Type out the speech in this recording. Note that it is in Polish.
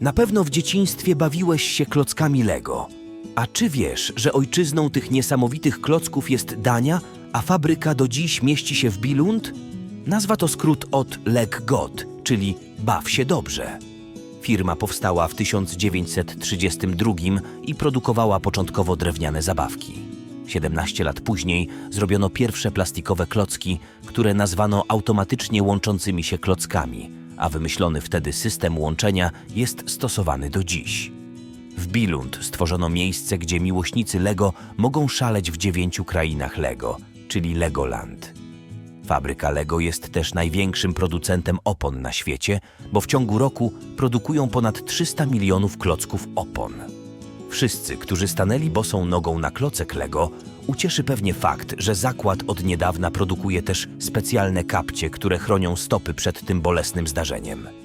Na pewno w dzieciństwie bawiłeś się klockami Lego. A czy wiesz, że ojczyzną tych niesamowitych klocków jest Dania, a fabryka do dziś mieści się w Billund? Nazwa to skrót od Leg God, czyli baw się dobrze. Firma powstała w 1932 i produkowała początkowo drewniane zabawki. 17 lat później zrobiono pierwsze plastikowe klocki, które nazwano automatycznie łączącymi się klockami, a wymyślony wtedy system łączenia jest stosowany do dziś. W Billund stworzono miejsce, gdzie miłośnicy Lego mogą szaleć w dziewięciu krainach Lego, czyli Legoland. Fabryka Lego jest też największym producentem opon na świecie, bo w ciągu roku produkują ponad 300 milionów klocków opon. Wszyscy, którzy stanęli bosą nogą na klocek Lego, ucieszy pewnie fakt, że zakład od niedawna produkuje też specjalne kapcie, które chronią stopy przed tym bolesnym zdarzeniem.